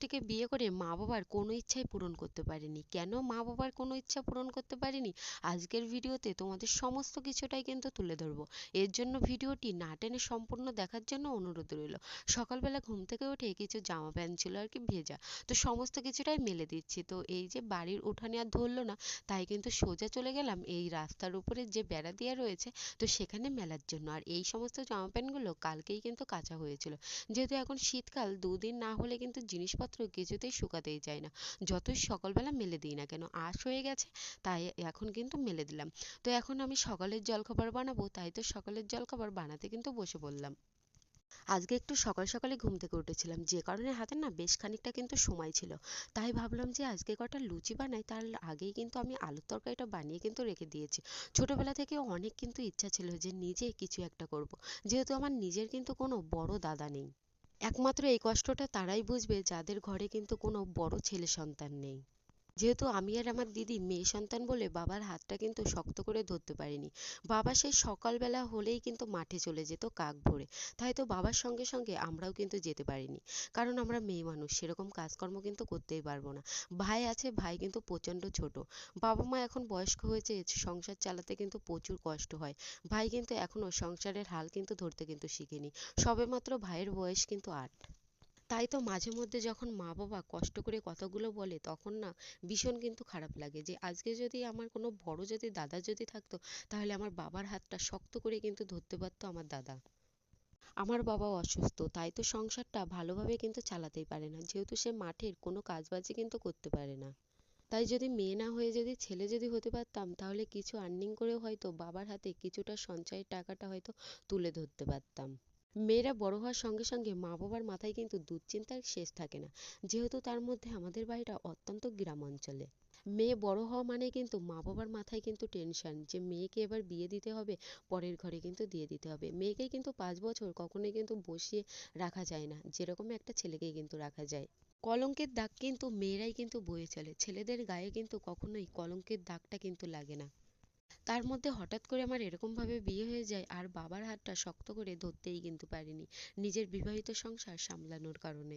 থেকে বিয়ে করে মা বাবার কোনো ইচ্ছাই পূরণ করতে পারিনি। কেন মা বাবার কোনো ইচ্ছা পূরণ করতে পারিনি? আজকের ভিডিওতে তোমাদের সমস্ত কিছুটাই কিন্তু তুলে ধরবো। এর জন্য ভিডিওটি না টেনে সম্পূর্ণ দেখার জন্য অনুরোধ রইল। সকালবেলা ঘুম থেকে উঠে কিছু জামা প্যান্ট ছিল আর কি ভেজা। তো সমস্ত কিছুটাই মেলে দিচ্ছি। তো এই যে বাড়ির উঠানে আর ধরলো না, তাই কিন্তু সোজা চলে গেলাম এই রাস্তার উপরে যে বেড়া দেওয়া রয়েছে, তো সেখানে মেলার জন্য। আর এই সমস্ত জামা প্যান্টগুলো কালকেই কিন্তু কাচা হয়েছিল। যেহেতু এখন শীতকাল, দুদিন না হলে কিন্তু জিনিসপত্র কিছুতেই শুকাতেই চায় না। যতই সকালবেলা মেলে দিই না কেন, আশ হয়ে গেছে, তাই এখন কিন্তু মেলে দিলাম। তো এখন আমি সকালের জলখাবার বানাবো, তাই তো সকালের জলখাবার বানাতে কিন্তু বসে পড়লাম। আজকে একটু সকাল সকালে ঘুম থেকে উঠেছিলাম, যে কারণে হাতে না বেশ খানিকটা কিন্তু সময় ছিল। তাই ভাবলাম যে আজকে কটা লুচি বানাই, তার আগেই কিন্তু আমি আলুর তরকারিটা বানিয়ে কিন্তু রেখে দিয়েছি। ছোটবেলা থেকে অনেক কিন্তু ইচ্ছা ছিল যে নিজে কিছু একটা করব। যেহেতু আমার নিজের কিন্তু কোনো বড় দাদা নেই। একমাত্র এই কষ্টটা তারাই বুঝবে যাদের ঘরে কিন্তু কোনো বড় ছেলে সন্তান নেই। যেহেতু আমি আর আমার দিদি মেয়ে সন্তান বলে বাবার হাতটা কিন্তু শক্ত করে ধরতে পারিনি। বাবা সেই সকালবেলা হলেই কিন্তু মাঠে চলে যেত কাক ভোরে। তাই তো বাবার সঙ্গে সঙ্গে আমরাও কিন্তু যেতে পারিনি। কারণ আমরা মেয়ে মানুষ, সেরকম কাজকর্ম কিন্তু করতেই পারব না। ভাই আছে, ভাই কিন্তু প্রচণ্ড ছোট। বাবা মা এখন বয়স্ক হয়েছে, সংসার চালাতে কিন্তু প্রচুর কষ্ট হয়। ভাই কিন্তু এখনও সংসারের হাল কিন্তু ধরতে কিন্তু শিখেনি। সবেমাত্র ভাইয়ের বয়স কিন্তু আট। তাই তো মাঝে মধ্যে যখন মা বাবা কষ্ট করে কথাগুলো বলে, তখন না ভীষণ কিন্তু খারাপ লাগে যে, আজকে যদি আমার কোনো বড় যদি দাদা যদি থাকতো, তাহলে আমার বাবার হাতটা শক্ত করে কিন্তু ধরতে পারতো আমার দাদা। আমার বাবা অসুস্থ, তাই তো সংসারটা ভালোভাবে কিন্তু চালাতেই পারে না। যেহেতু সে মাঠের, কোনো কাজবাজই কিন্তু করতে পারে না। তাই যদি মেয়ে না হয়ে যদি ছেলে যদি হতে পারতাম, তাহলে কিছু আর্নিং করেও হয়তো বাবার হাতে কিছুটা সঞ্চয়ের টাকাটা হয়তো তুলে ধরতে পারতাম। মেয়েরা বড় হওয়ার সঙ্গে সঙ্গে মা বাবার মাথায় কিন্তু দুশ্চিন্তার শেষ থাকে না। যেহেতু তার মধ্যে আমাদের বাড়িটা অত্যন্ত গ্রাম অঞ্চলে। মেয়ে বড় হওয়া মানে কিন্তু মা বাবার মাথায় কিন্তু টেনশন যে মেয়েকে এবার বিয়ে দিতে হবে, পরের ঘরে কিন্তু দিয়ে দিতে হবে। মেয়েকে কিন্তু পাঁচ বছর কখনোই কিন্তু বসিয়ে রাখা যায় না, যেরকম একটা ছেলেকেই কিন্তু রাখা যায়। কলঙ্কের দাগ কিন্তু মেয়েরাই কিন্তু বয়ে চলে। ছেলেদের গায়ে কিন্তু কখনোই কলঙ্কের দাগটা কিন্তু লাগে না। তার মধ্যে হঠাৎ করে আমার এরকমভাবে বিয়ে হয়ে যায় আর বাবার হাতটা শক্ত করে ধরতেই কিন্তু পারিনি নিজের বিবাহিত সংসার সামলানোর কারণে।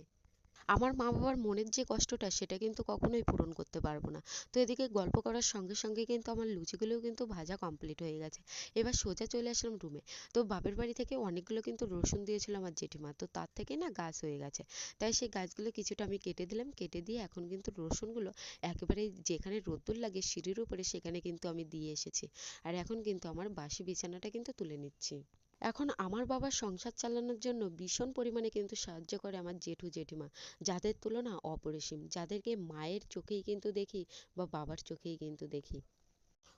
আমার মা বাবার মনের যে কষ্টটা, সেটা কিন্তু কখনোই পূরণ করতে পারব না। তো এদিকে গল্প করার সঙ্গে সঙ্গে কিন্তু আমার লুচিগুলোও কিন্তু ভাজা কমপ্লিট হয়ে গেছে। এবার সোজা চলে আসলাম রুমে তো বাপের বাড়ি থেকে অনেকগুলো কিন্তু রসুন দিয়েছিল আমার জেঠিমা। তো তার থেকে না গাছ হয়ে গেছে। তাই সেই গাছগুলো কিছুটা আমি কেটে দিলাম। কেটে দিয়ে এখন কিন্তু রসুনগুলো একেবারে যেখানে রোদ্দুর লাগে সিঁড়ির উপরে, সেখানে কিন্তু আমি দিয়ে এসেছি। আর এখন কিন্তু আমার বাসি বিছানাটা কিন্তু তুলে নিচ্ছি। এখন আমার বাবা সংসার চালানোর জন্য ভীষণ পরিমাণে কিন্তু সাহায্য করে আমার জেঠু জেঠিমা। যাদের তুলনা অপরিসীম, যাদেরকে মায়ের চোখেই কিন্তু দেখি বা বাবার চোখেই কিন্তু দেখি।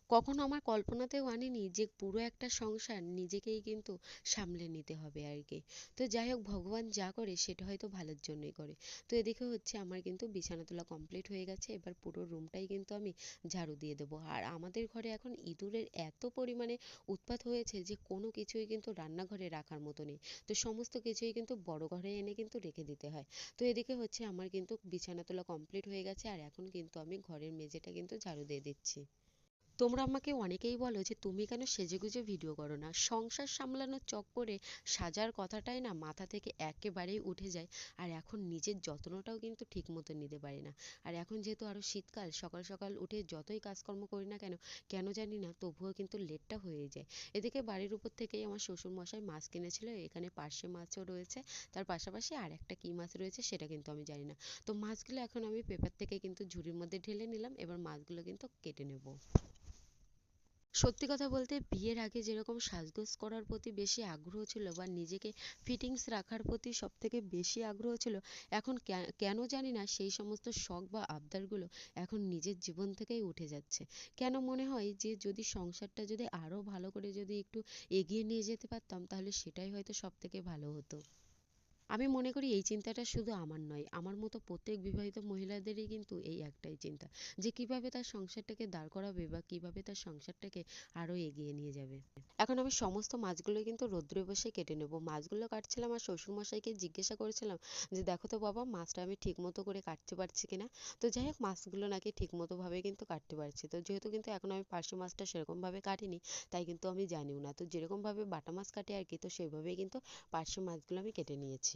কখনো আমার কল্পনাতেও আনিনি যে পুরো একটা সংসার নিজেকেই কিন্তু সামলে নিতে হবে আর কি তো যাই হোক, ভগবান যা করে সেটা হয়তো ভালোর জন্যই করে। তো এদিকে হচ্ছে আমার কিন্তু বিছানা তোলা কমপ্লিট হয়ে গেছে, এবার পুরো রুমটাই কিন্তু আমি ঝাড়ু দিয়ে দেবো। আর আমাদের ঘরে এখন ইঁদুরের এত পরিমাণে উৎপাত হয়েছে যে কোনো কিছুই কিন্তু রান্নাঘরে রাখার মতো নেই। তো সমস্ত কিছুই কিন্তু বড় ঘরে এনে কিন্তু রেখে দিতে হয়। তো এদিকে হচ্ছে আমার কিন্তু বিছানা তোলা কমপ্লিট হয়ে গেছে, আর এখন কিন্তু আমি ঘরের মেঝেটা কিন্তু ঝাড়ু দিয়ে দিচ্ছি। তোমরা আমাকে অনেকেই বলো যে, তুমি কেন সেজেগুজে ভিডিও করো না? সংসার সামলানোর চক্করে সাজার কথাটাই না মাথা থেকে একেবারেই উঠে যায়। আর এখন নিজের যত্নটাও কিন্তু ঠিক মতো নিতে পারি না। আর এখন যেহেতু আরও শীতকাল, সকাল সকাল উঠে যতই কাজকর্ম করি না কেন কেন জানি না তবুও কিন্তু লেটটা হয়ে যায়। এদিকে বাড়ির উপর থেকেই আমার শ্বশুরমশাই মাছ কিনেছিল, এখানে পার্শে মাছও রয়েছে। তার পাশাপাশি আর একটা কী মাছ রয়েছে সেটা কিন্তু আমি জানি না। তো মাছগুলো এখন আমি পেপার থেকে কিন্তু ঝুড়ির মধ্যে ঢেলে নিলাম, এবার মাছগুলো কিন্তু কেটে নেব। সত্যি কথা বলতে বিয়ের আগে যেরকম সাজগোজ করার প্রতি বেশি আগ্রহ ছিল বা নিজেকে ফিটিংস রাখার প্রতি সব থেকে বেশি আগ্রহ ছিল, এখন কেন জানি না সেই সমস্ত শখ বা আবদারগুলো এখন নিজের জীবন থেকেই উঠে যাচ্ছে। কেন মনে হয় যে যদি সংসারটা যদি আরও ভালো করে যদি একটু এগিয়ে নিয়ে যেতে পারতাম, তাহলে সেটাই হয়তো সব থেকে ভালো হতো। আমি মনে করি এই চিন্তাটা শুধু আমার নয়, আমার মতো প্রত্যেক বিবাহিত মহিলাদেরই কিন্তু এই একটাই চিন্তা, যে কীভাবে তার সংসারটাকে দাঁড় করাবে বা কীভাবে তার সংসারটাকে আরও এগিয়ে নিয়ে যাবে। এখন আমি সমস্ত মাছগুলো কিন্তু রৌদ্রে বসে কেটে নেব। মাছগুলো কাটছিলাম আর শ্বশুরমশাইকে জিজ্ঞাসা করেছিলাম যে, দেখো তো বাবা, মাছটা আমি ঠিক মতো করে কাটতে পারছি কিনা? তো যাই হোক, মাছগুলো নাকি ঠিক মতোভাবে কিন্তু কাটতে পারছি। তো যেহেতু কিন্তু এখন আমি পার্শে মাছটা সেরকমভাবে কাটিনি, তাই কিন্তু আমি জানিও না। তো যেরকমভাবে বাটা মাছ কাটে আর কি, তো সেইভাবেই কিন্তু পার্শে মাছগুলো আমি কেটে নিয়েছি।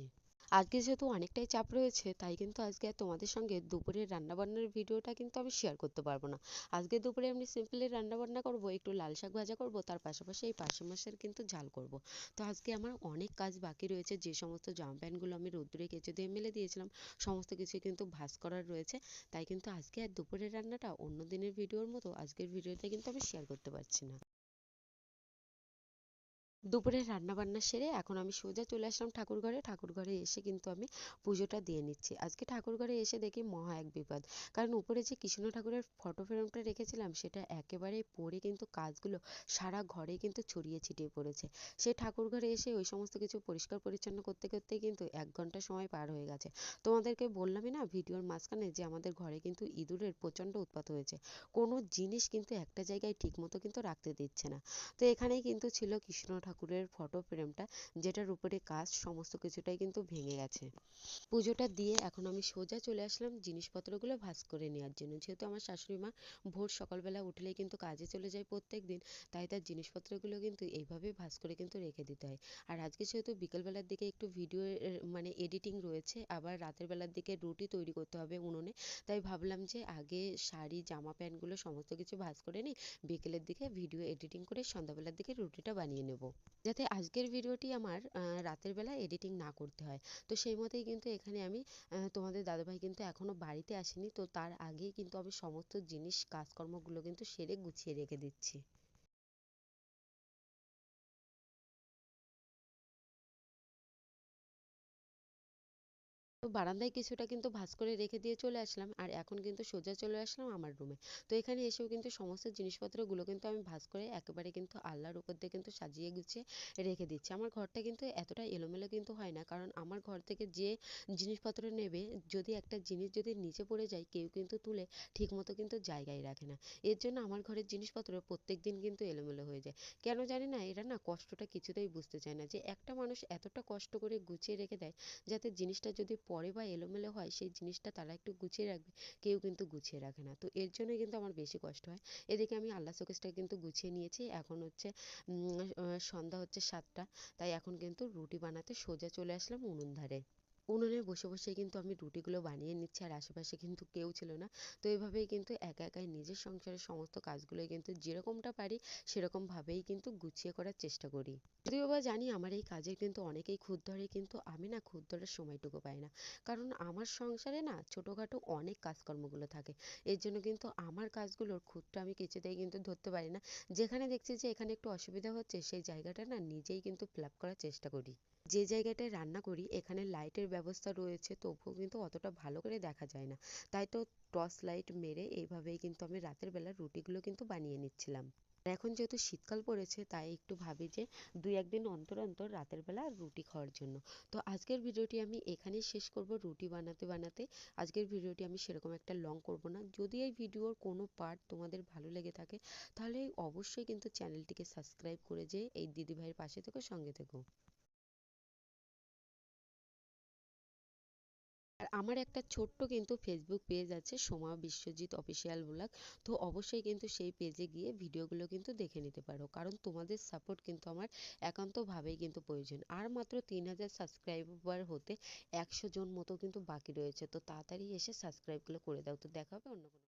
আজকে যেহেতু অনেকটাই চাপ রয়েছে, তাই কিন্তু আজকে আর তোমাদের সঙ্গে দুপুরের রান্নাবান্নার ভিডিওটা কিন্তু আমি শেয়ার করতে পারব না। আজকে দুপুরে এমনি সিম্পলি রান্নাবান্না করব, একটু লাল শাক ভাজা করব, তার পাশাপাশি এই পার্শে মাছের কিন্তু ঝাল করব। তো আজকে আমার অনেক কাজ বাকি রয়েছে, যে সমস্ত জামা প্যান্টগুলো আমি রোদ্দুরে কেচে দিয়ে মেলে দিয়েছিলাম, সমস্ত কিছু কিন্তু ভাঁজ করার রয়েছে। তাই কিন্তু আজকে আর দুপুরের রান্নাটা অন্য দিনের ভিডিওর মতো, আজকের ভিডিওতে কিন্তু আমি শেয়ার করতে পারছি না। দুপুরে রান্না বান্না সেরে এখন আমি সোজা চলে আসলাম ঠাকুর ঘরে ঠাকুর ঘরে এসে কিন্তু আমি পুজোটা দিয়ে নিচ্ছি। আজকে ঠাকুর ঘরে এসে দেখি মহা এক বিপদ। কারণ উপরে যে কৃষ্ণ ঠাকুরের ফটো ফ্রেমটা রেখেছিলাম, সেটা একেবারে পড়ে কিন্তু কাজগুলো সারা ঘরে কিন্তু ছড়িয়ে ছিটিয়ে পড়েছে। সেই ঠাকুর ঘরে এসে ওই সমস্ত কিছু পরিষ্কার পরিচ্ছন্ন করতে করতে কিন্তু এক ঘণ্টা সময় পার হয়ে গেছে। তোমাদেরকে বললামই না, ভিডিওর মাঝখানে যে আমাদের ঘরে কিন্তু ইঁদুরের প্রচণ্ড উৎপাত হয়েছে, কোনো জিনিস কিন্তু একটা জায়গায় ঠিকমতো কিন্তু রাখতে দিচ্ছে না। তো এখানেই কিন্তু ছিল কৃষ্ণ ঠাকুরের ফটো ফ্রেমটা যেটার উপরে কাজ সমস্ত কিছুটাই কিন্তু ভেঙে গেছে। পুজোটা দিয়ে এখন আমি সোজা চলে আসলাম জিনিসপত্রগুলো ভাঁজ করে নেওয়ার জন্য। যেহেতু আমার শাশুড়ি মা ভোর সকালবেলা উঠলেই কিন্তু কাজে চলে যায় প্রত্যেক দিন, তাই তার জিনিসপত্রগুলো কিন্তু এইভাবেই ভাঁজ করে কিন্তু রেখে দিতে হয়। আর আজকে যেহেতু বিকেলবেলার দিকে একটু ভিডিও মানে এডিটিং রয়েছে, আবার রাতের বেলার দিকে রুটি তৈরি করতে হবে উনুনে, তাই ভাবলাম যে আগে শাড়ি, জামা প্যান্টগুলো সমস্ত কিছু ভাঁজ করে নিই, বিকেলের দিকে ভিডিও এডিটিং করে সন্ধ্যাবেলার দিকে রুটিটা বানিয়ে নেব। যাতে আজকের ভিডিওটি আমার রাতের বেলা এডিটিং না করতে হয়। তো সেই মতেই কিন্তু এখানে আমি তোমাদের দাদাভাই কিন্তু এখনও বাড়িতে আসেনি। তো তার আগেই কিন্তু আমি সমস্ত জিনিস, কাজকর্মগুলো কিন্তু সেরে গুছিয়ে রেখে দিচ্ছি। বারান্দায় কিছুটা কিন্তু ভাঁজ করে রেখে দিয়ে চলে আসলাম। আর এখন কিন্তু সোজা চলে আসলাম আমার রুমে তো এখানে এসেও কিন্তু সমস্ত জিনিসপত্রগুলো কিন্তু আমি ভাজ করে একেবারে কিন্তু আলনার উপর দিয়ে কিন্তু সাজিয়ে গুছিয়ে রেখে দিচ্ছি। আমার ঘরটা কিন্তু এতটা এলোমেলো কিন্তু হয় না। কারণ আমার ঘর থেকে যে জিনিসপত্র নেবে, যদি একটা জিনিস যদি নিচে পড়ে যায়, কেউ কিন্তু তুলে ঠিকমতো কিন্তু জায়গায় রাখে না। এর জন্য আমার ঘরের জিনিসপত্র প্রত্যেক দিন কিন্তু এলোমেলো হয়ে যায়। কেন জানি না, এরা না কষ্টটা কিছুতেই বুঝতে চায় না যে একটা মানুষ এতটা কষ্ট করে গুছিয়ে রেখে দেয়, যাতে জিনিসটা যদি পড়ে বা এলোমেলো হয় সেই জিনিসটা তারা একটু গুছিয়ে রাখবে, কেউ কিন্তু গুছিয়ে রাখে না। তো এর জন্যই কিন্তু আমার বেশি কষ্ট হয়। এদিকে আমি আল্লাহ শোকেসটা কিন্তু গুছিয়ে নিয়েছি। এখন হচ্ছে সন্ধ্যা হচ্ছে সাতটা। তাই এখন কিন্তু রুটি বানাতে সোজা চলে আসলাম উনুন ধারে। উনুনে বসে বসে কিন্তু আমি রুটিগুলো বানিয়ে নিচ্ছি আর আশেপাশে কিন্তু কেউ ছিল না। তো এইভাবেই কিন্তু একা একাই নিজের সংসারের সমস্ত কাজগুলোই কিন্তু যেরকমটা পারি সেরকমভাবেই কিন্তু গুছিয়ে করার চেষ্টা করি। যদিও বা জানি আমার এই কাজের কিন্তু অনেকেই খুঁত ধরে কিন্তু আমি না খুঁত ধরার সময়টুকু পাই না। কারণ আমার সংসারে না ছোটোখাটো অনেক কাজকর্মগুলো থাকে। এর জন্য কিন্তু আমার কাজগুলোর খুঁতটা আমি কিছুতেই কিন্তু ধরতে পারি না। যেখানে দেখছি যে এখানে একটু অসুবিধা হচ্ছে, সেই জায়গাটা না নিজেই কিন্তু ফিল করার চেষ্টা করি। যে জায়গাটায় রান্না করি, এখানে লাইটের ব্যবস্থা রয়েছে, তবুও কিন্তু অতটা ভালো করে দেখা যায় না। তাই তো টর্চ লাইট মেরে এইভাবেই কিন্তু আমি রাতের বেলা রুটিগুলো কিন্তু বানিয়ে নিচ্ছিলাম। এখন যেহেতু শীতকাল পড়েছে, তাই একটু ভাবি যে দুই একদিন অন্তর অন্তর রাতের বেলা রুটি খাওয়ার জন্য। তো আজকের ভিডিওটি আমি এখানেই শেষ করব রুটি বানাতে বানাতে। আজকের ভিডিওটি আমি সেরকম একটা লং করব না। যদি এই ভিডিওর কোনো পার্ট তোমাদের ভালো লেগে থাকে, তাহলে অবশ্যই কিন্তু চ্যানেলটিকে সাবস্ক্রাইব করে যে এই দিদিভাইয়ের পাশে থেকো, সঙ্গে থেকো। আমার একটা ছোট্ট কিন্তু ফেসবুক পেজ আছে সোমা বিশ্বজিৎ অফিসিয়াল ব্লগ। তো অবশ্যই কিন্তু সেই পেজে গিয়ে ভিডিওগুলো কিন্তু দেখে নিতে পারো। কারণ তোমাদের সাপোর্ট কিন্তু আমার একান্তভাবেই কিন্তু প্রয়োজন। আর মাত্র তিন হাজার সাবস্ক্রাইবার হতে একশো জন মতো কিন্তু বাকি রয়েছে। তো তাড়াতাড়ি এসে সাবস্ক্রাইবগুলো করে দাও। তো দেখা হবে অন্য কোনো